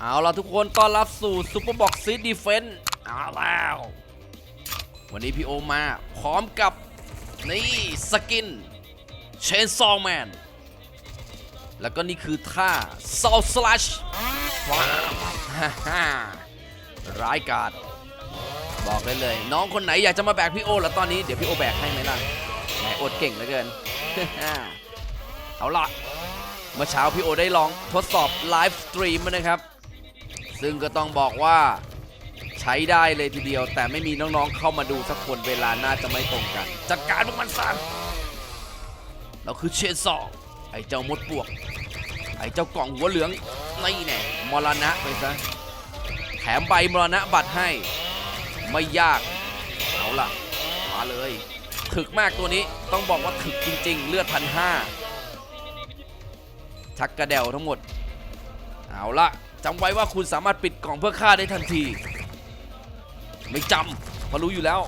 เอาล่ะทุกคนต้อนรับสู่ซูเปอร์บ็อกซิดีเฟนต์เอาแล้ว วันนี้พี่โอมาพร้อมกับ นี่ สกินเชนซอ w แมน แล้วก็นี่คือท่า s ซ u สลัชฮ่าร้ายกาจบอกได้เลย น้องคนไหนอยากจะมาแบกพี่โอแล้วตอนนี้เดี๋ยวพี่โอแบกให้ไหมล่ะแหมอดเก่งเหลือเกิน เอาล่ะเมื่อเช้าพี่โอได้ลองทดสอบไลฟ์สตรีมนะครับ ซึ่งก็ต้องบอกว่าใช้ได้เลยทีเดียว แต่ไม่มีน้องๆเข้ามาดูสักคนเวลาน่าจะไม่ตรงกัน จัดการพวกมันซะเราคือเชนซองไอ้เจ้ามดปวก ไอ้เจ้ากล่องหัวเหลืองนี่แน่มรณะไปซะแถมใบมรณะบัตรให้ ไม่ยาก เอาล่ะ มาเลยถึกมากตัวนี้ต้องบอกว่าถึกจริง ๆ เลือดพันห้าชักกระเดวทั้งหมด เอาละ จำไว้ว่าคุณสามารถปิดกล่องเพื่อฆ่าได้ทันที ไม่จำเพราะรู้อยู่แล้ว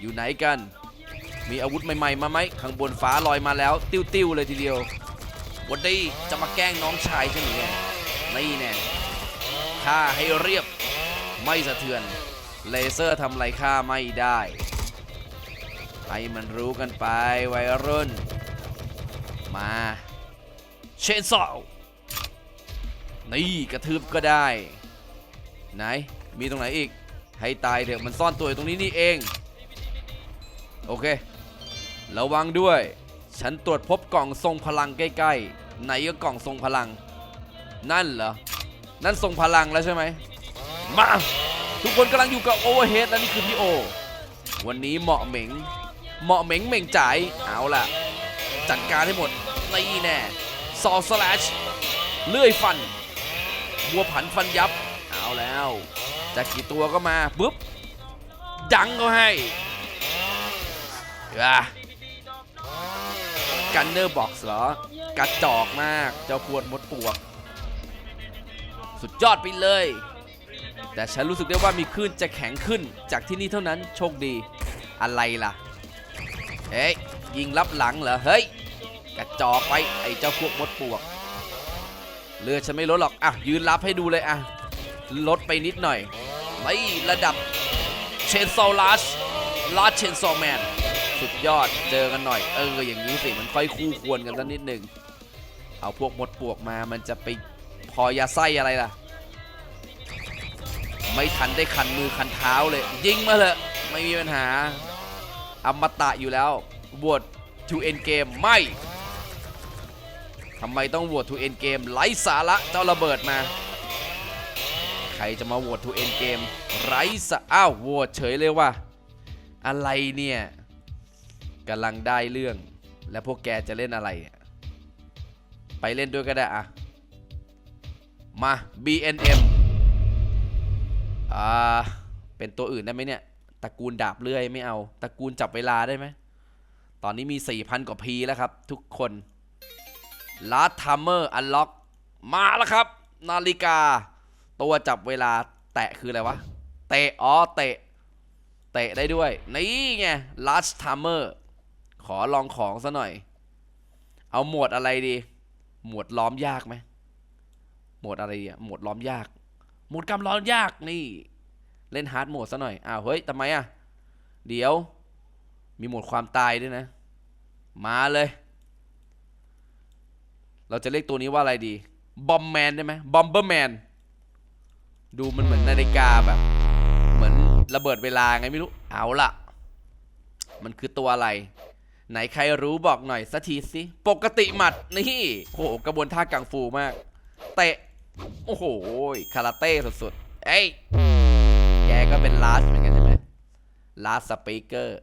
อยู่ไหนกัน มีอาวุธใหม่ๆมาไหมข้างบนฟ้าลอยมาแล้ว ติ้วๆเลยทีเดียววันนี้จะมาแกล้งน้องชายฉันหรือไงนี่แน่ฆ่าให้เรียบไม่สะเทือน เลเซอร์ทำไรฆ่าไม่ได้ให้มันรู้กันไปวัยรุ่น มา เชนซอล นี่กระทืบก็ได้ ไหน มีตรงไหนอีก ให้ตายเถอะมันซ่อนตัวอยู่ตรงนี้นี่เอง โอเค ระวังด้วย ฉันตรวจพบกล่องทรงพลังใกล้ๆ ไหนก็กล่องทรงพลัง นั่นเหรอ นั่นทรงพลังแล้วใช่ไหม มา ทุกคนกำลังอยู่กับโอเวอร์เฮดและนี่คือพี่โอ วันนี้เหมาะเหม็ง เหมาะเหม็งเหม่งจ่ายเอาล่ะ จัดการให้หมดนี่แน่ซอสแลชเลื่อยฟัน วัวผันฟันยับ เอาแล้วจะกี่ตัวก็มาปุ๊บดังก็ให้กันเนอร์บ็อกซ์เหรอกระจอกมากเจ้าพวดมดปวก สุดยอดไปเลย แต่ฉันรู้สึกได้ว่ามีคลื่นจะแข็งขึ้นจากที่นี่เท่านั้นโชคดีอะไรล่ะ เฮ้ยยิงรับหลังเหรอ เฮ้ย กระจอกไปไอ้เจ้าพวกมดปวก เลือดฉันไม่ลดหรอก อะ ยืนรับให้ดูเลยอะ ลดไปนิดหน่อยไม่ระดับเชนซอลาสลาสเชนซอแมน สุดยอดเจอกันหน่อย เออ อย่างนี้สิมันค่อยคู่ควรกันสักนิดหนึ่งเอาพวกมดปวกมามันจะไปพอยาไส้อะไรล่ะ ไม่ทันได้คันมือคันเท้าเลย ยิงมาเลยไม่มีปัญหาอมตะอยู่แล้วบวช to end game ไม่ ทำไมต้องโหวต to end game ไร้สาระเจ้าระเบิดมา ใครจะมาโหวต to end game ไร้สาอ้าวโหวตเฉยเลยว่ะอะไรเนี่ยกำลังได้เรื่อง แล้วพวกแกจะเล่นอะไร ไปเล่นด้วยก็ได้อะมา BNM อ่า เป็นตัวอื่นได้ไหมเนี่ยตระกูลดาบเลื่อยไม่เอาตระกูลจับเวลาได้ไหม ตอนนี้มี 4,000 กว่าพีแล้วครับ ทุกคน ลาทัมเมอร์อันล็อกมาแล้วครับ นาฬิกา ตัวจับเวลาแตะคืออะไรวะ เตะอ๋อเตะ เตะได้ด้วย นี่ไงลาสทัมเมอร์ขอลองของซะหน่อย เอาหมวดอะไรดี หมวดล้อมยากไหมหมวดอะไรดีอะหมวดล้อมยาก หมวดกำล้อมยากนี่ เล่นฮาร์ดโหมดซะหน่อยอ้าวเฮ้ยทำไมอะ เดี๋ยว มีหมวดความตายด้วยนะ มาเลย เราจะเรียกตัวนี้ว่าอะไรดีบอมแมนได้ไหมบอมเบอร์แมนดูมันเหมือนนาฬิกาแบบ เหมือนระเบิดเวลาไงไม่รู้เอาล่ะมันคือตัวอะไร ไหนใครรู้บอกหน่อยสักทีสิปกติหมัดนี่โอ้โหกระบวนท่ากังฟูมาก เตะ โอ้โหคาราเต้สุดๆเอ้ยแกก็เป็นลาสเหมือนกันใช่ไหมลาสสปีกเกอร์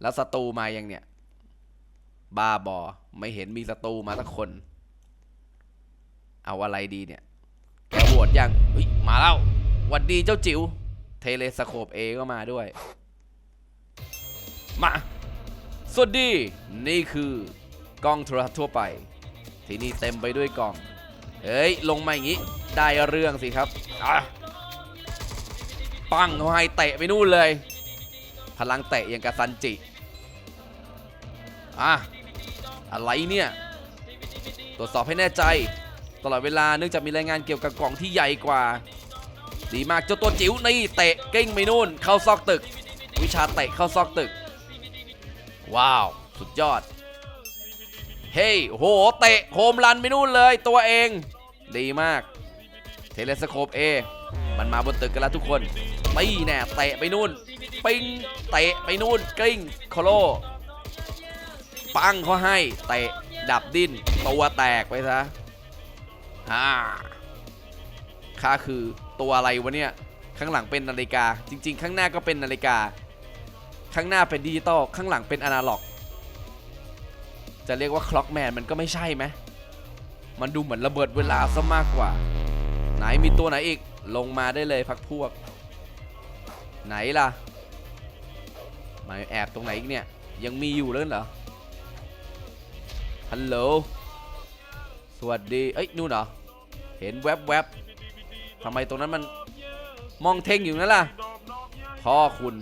แล้วศัตรูมายังเนี่ย บ้าบอไม่เห็นมีศัตรูมาสักคน เอาอะไรดีเนี่ยแกโหวตยังเฮ้ยมาแล้วหวัดดีเจ้าจิ๋วเทเลสโคปเอก็มาด้วย มา สวัสดี นี่คือกล้องโทรทัศน์ทั่วไป ที่นี่เต็มไปด้วยกล้อง เฮ้ย ลงมาอย่างนี้ ได้เรื่องสิครับปังเขาให้เตะไปนู่นเลย พลังเตะอย่างกับซันจิ อะ อะไรเนี่ย ตรวจสอบให้แน่ใจ ตลอดเวลาเนื่องจากมีรายงานเกี่ยวกับกล่องที่ใหญ่กว่า ดีมากเจ้าตัวจิ๋วนี่เตะกิ้งไปนู่น เข้าซอกตึก วิชาเตะเข้าซอกตึก ว้าว สุดยอด เฮ้ยโหเตะโฮมรันไปนู่นเลยตัวเอง ดีมาก เทเลสโคปเอมันมาบนตึกกันแล้วทุกคนตีแน่เตะไปนู่น ปิงเตะไปนู่นกลิ้งโคโลปังเขาให้เตะดับดิ้นตัวแตกไปซะ ฮ่าข้าคือตัวอะไรวะเนี่ย ข้างหลังเป็นนาฬิกา จริง ๆ ข้างหน้าก็เป็นนาฬิกา ข้างหน้าเป็นดิจิตอล ข้างหลังเป็นอนาล็อก จะเรียกว่าคล็อกแมนมันก็ไม่ใช่ไหม มันดูเหมือนระเบิดเวลาซะมากกว่า ไหนมีตัวไหนอีก ลงมาได้เลยพักพวก ไหนล่ะมาแอบตรงไหนอีกเนี่ย ยังมีอยู่เลยเหรอ ฮัลโหล สวัสดี เอ้ยนู่นเหรอ เห็นแวบแวบทำไมตรงนั้นมันมองเท่งอยู่นั่นล่ะ พ่อคุณ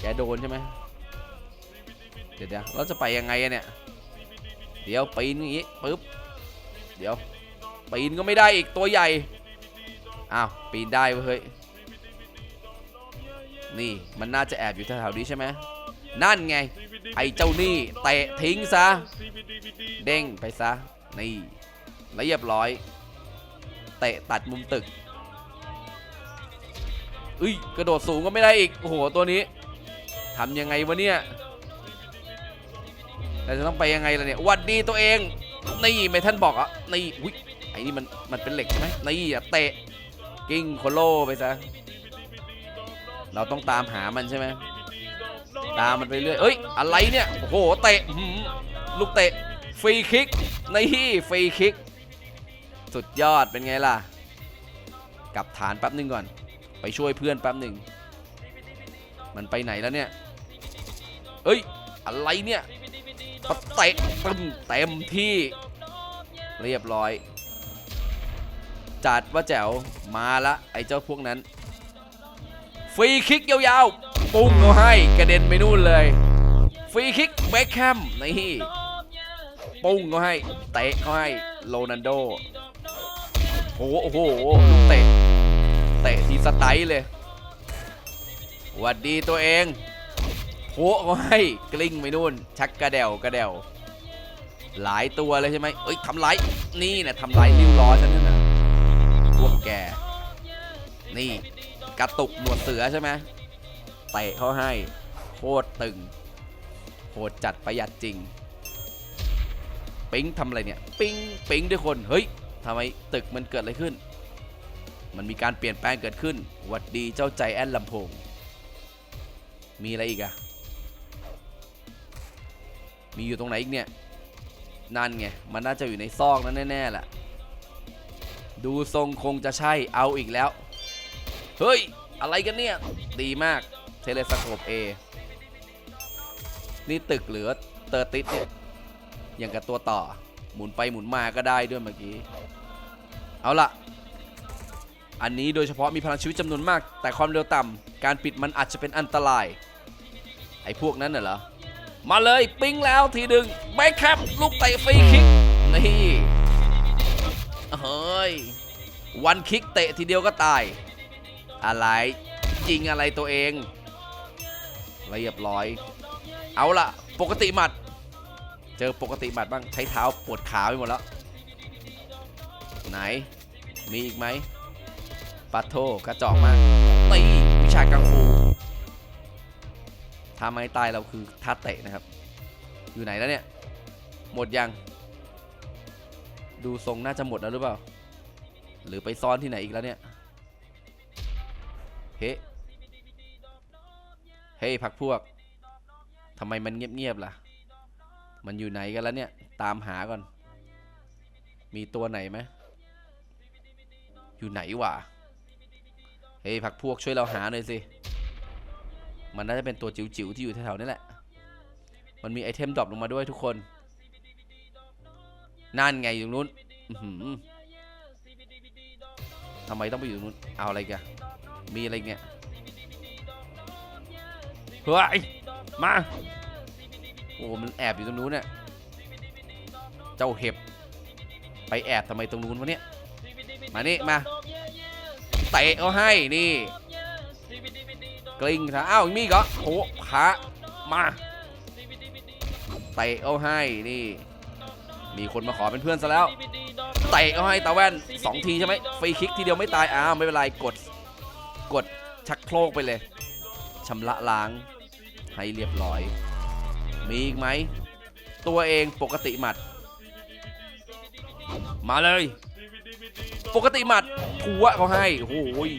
แกโดนใช่ไหมเดี๋ยวเดี๋ยวเราจะไปยังไงเนี่ย เดี๋ยวปีนอย่างงี้ปึ๊บ เดี๋ยวปีนก็ไม่ได้อีกตัวใหญ่ อ้าวปีนได้เว้ยเฮ้ย นี่มันน่าจะแอบอยู่แถวๆนี้ใช่ไหมนั่นไง ไอ้เจ้านี่เตะทิ้งซะ เด้งไปซะ นี่แล้วเรียบร้อย เตะตัดมุมตึกอุ้ยกระโดดสูงก็ไม่ได้อีก โอ้โห ตัวนี้ทำยังไงวะเนี่ยเราจะต้องไปยังไงล่ะเนี่ยวัดดีตัวเอง นี่ไม่ท่านบอกอะนี่อุ้ยไอ้นี่มันมันเป็นเหล็กใช่ไหมนี่อะเตะกิ้งโคโลไปซะ เราต้องตามหามันใช่ไหมตามมันไปเรื่อยเอ้ย อะไรเนี่ย โอ้โห เตะลูกเตะ ฟรีคิก นี่ฟรีคิก สุดยอดเป็นไงล่ะ กลับฐานแป๊บหนึงก่อน ไปช่วยเพื่อนแป๊บหนึ่ง มันไปไหนแล้วเนี่ย เอ้ย อะไรเนี่ยปะเตะตึมเต็มที่ เรียบร้อย จัดว่าแจ๋ว มาละ ไอ้เจ้าพวกนั้น ฟรีคิกยาวๆ ปุ้งเขาให้กระเด็นไปนู่นเลย ฟรีคิกเบคแฮมนี่ปุ้งเขาให้ เตะเขาให้ โรนันโด โอ้โหโอ้โหลูกเตะเตะทีสไตล์เลยหวัดดีตัวเองโผเขาให้กลิ้งไปนู่น ชักกระเดวกระเดวหลายตัวเลยใช่ไหมเอ้ยทำไรนี่นะทำไรริ้วล้อฉันนั่นนะพวกแก นี่กระตุกหนวดเสือใช่ไหมเตะเขาให้โคตรตึงโหดจัดประหยัดจริง ปิ๊งทำอะไรเนี่ย ปิ๊งปิ๊งด้วยคน เฮ้ย ทำไมตึกมันเกิดอะไรขึ้น มันมีการเปลี่ยนแปลงเกิดขึ้นหวัดดีเจ้าใจแอนลำโพง มีอะไรอีกอะมีอยู่ตรงไหนอีกเนี่ย นั่นไง มันน่าจะอยู่ในซอกนั้นแน่ๆแหละ ดูทรงคงจะใช่ เอาอีกแล้ว เฮ้ย อะไรกันเนี่ย ดีมาก เทเลสโคปเอ นี่ตึกเหลือเตอร์ติสเนี่ย อย่างกับตัวต่อ หมุนไปหมุนมาก็ได้ด้วยเมื่อกี้ เอาล่ะอันนี้โดยเฉพาะมีพลังชีวิตจำนวนมาก แต่ความเร็วต่ำการปิดมันอาจจะเป็นอันตราย ไอ้พวกนั้นน่ะเหรอ มาเลยปิ้งแล้วทีดึงแบ็คแคปลูกเตะฟรีคิก นี่เฮ้ยวันคิกเตะทีเดียวก็ตาย อะไรจริงอะไรตัวเองเรียบร้อย เอาล่ะปกติหมัด เจอปกติหมัดบ้างใช้เท้าปวดขาไปหมดแล้ว ไหน มีอีกไหมปัตโทกระจอกมากตีวิชากังฟูท่าไม้ตายเราคือท่าเตะนะครับ อยู่ไหนแล้วเนี่ย หมดยัง ดูทรงน่าจะหมดแล้วหรือเปล่า หรือไปซ่อนที่ไหนอีกแล้วเนี่ยเฮ้เฮ้พักพวกทำไมมันเงียบๆล่ะ มันอยู่ไหนกันแล้วเนี่ย ตามหาก่อน มีตัวไหนไหมอยู่ไหนวะเฮ้ยพักพวกช่วยเราหาหน่อยสิ มันน่าจะเป็นตัวจิ๋วๆที่อยู่แถวๆนี่แหละ มันมีไอเทมดรอปลงมาด้วยทุกคน นั่นไงอยู่นู้นทำไมต้องไปอยู่นู้น เอาอะไรกันมีอะไรเงี้ยเฮ้ยมา โอ้มันแอบอยู่ตรงนู้นเนี่ยเจ้าเห็บ ไปแอบทำไมตรงนู้นวะเนี่ย มานี่มาเตะเขาให้นี่กลิ้งซะอ้าวมีอีก็โอ้ขามาเตะเอาให้นี่ มีคนมาขอเป็นเพื่อนซะแล้วเตะเอาให้ตาแว่นสองทีใช่ไหมฟรีคิกทีเดียวไม่ตายอ้าวไม่เป็นไรกด กดชักโครกไปเลยชำระล้างให้เรียบร้อย มีอีกไหม ตัวเองปกติหมัด มาเลย ปกติหมัดทัวเขาให้โอ้โย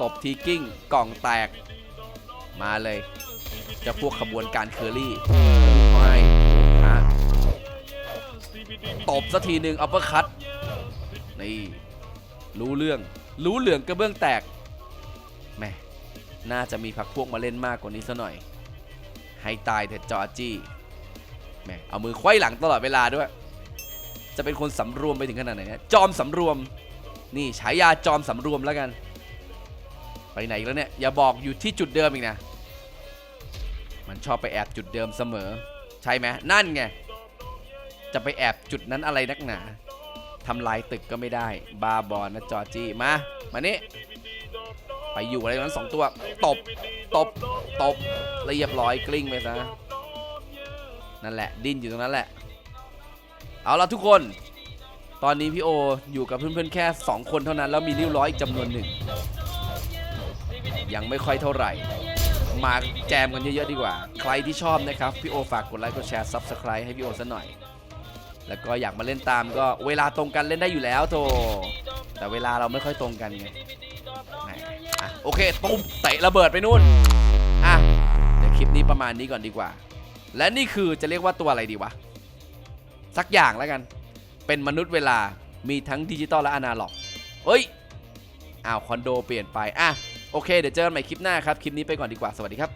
ตบทีกิ้งกล่องแตก มาเลย จะพวกขบวนการเคอรี่เขาให้ฮะตบสักทีหนึ่งอัปเปอร์คัตนี่ รู้เรื่อง รู้เหลืองกระเบื้องแตกแม่น่าจะมีพักพวกมาเล่นมากกว่านี้ซะหน่อย ให้ตายเถิดจอร์จี้แหม่เอามือไขว้หลังตลอดเวลาด้วย จะเป็นคนสำรวมไปถึงขนาดไหนเนี่ยจอมสำรวม นี่ฉายาจอมสำรวมแล้วกัน ไปไหนแล้วเนี่ย อย่าบอกอยู่ที่จุดเดิมอีกนะ มันชอบไปแอบจุดเดิมเสมอ ใช่ไหมนั่นไง จะไปแอบจุดนั้นอะไรนักหนาทำลายตึกก็ไม่ได้ บาบอลนะจอร์จี้มา มานี่ ไปอยู่อะไรนั้นสองตัว ตบ ตบ ตบ เรียบร้อยกลิ้งไปซะ นั่นแหละ ดิ้นอยู่ตรงนั้นแหละ เอาละทุกคน ตอนนี้พี่โออยู่กับเพื่อนๆแค่ 2 คนเท่านั้น แล้วมีริ้วร้อยอีกจำนวนหนึ่ง ยังไม่ค่อยเท่าไหร่ มาแจมกันเยอะๆดีกว่า ใครที่ชอบนะครับ พี่โอฝากกดไลค์ กดแชร์ Subscribe ให้พี่โอซะหน่อย แล้วก็อยากมาเล่นตามก็เวลาตรงกันเล่นได้อยู่แล้วโธแต่เวลาเราไม่ค่อยตรงกันไง โอเคตุ้มเตะระเบิดไปนู่นอะเดี๋ยวคลิปนี้ประมาณนี้ก่อนดีกว่า และนี่คือจะเรียกว่าตัวอะไรดีวะ สักอย่างแล้วกัน เป็นมนุษย์เวลามีทั้งดิจิตอลและอนาล็อกเอ้ยอ้าวคอนโดเปลี่ยนไปอะโอเค เดี๋ยวเจอกันใหม่คลิปหน้าครับ คลิปนี้ไปก่อนดีกว่าสวัสดีครับ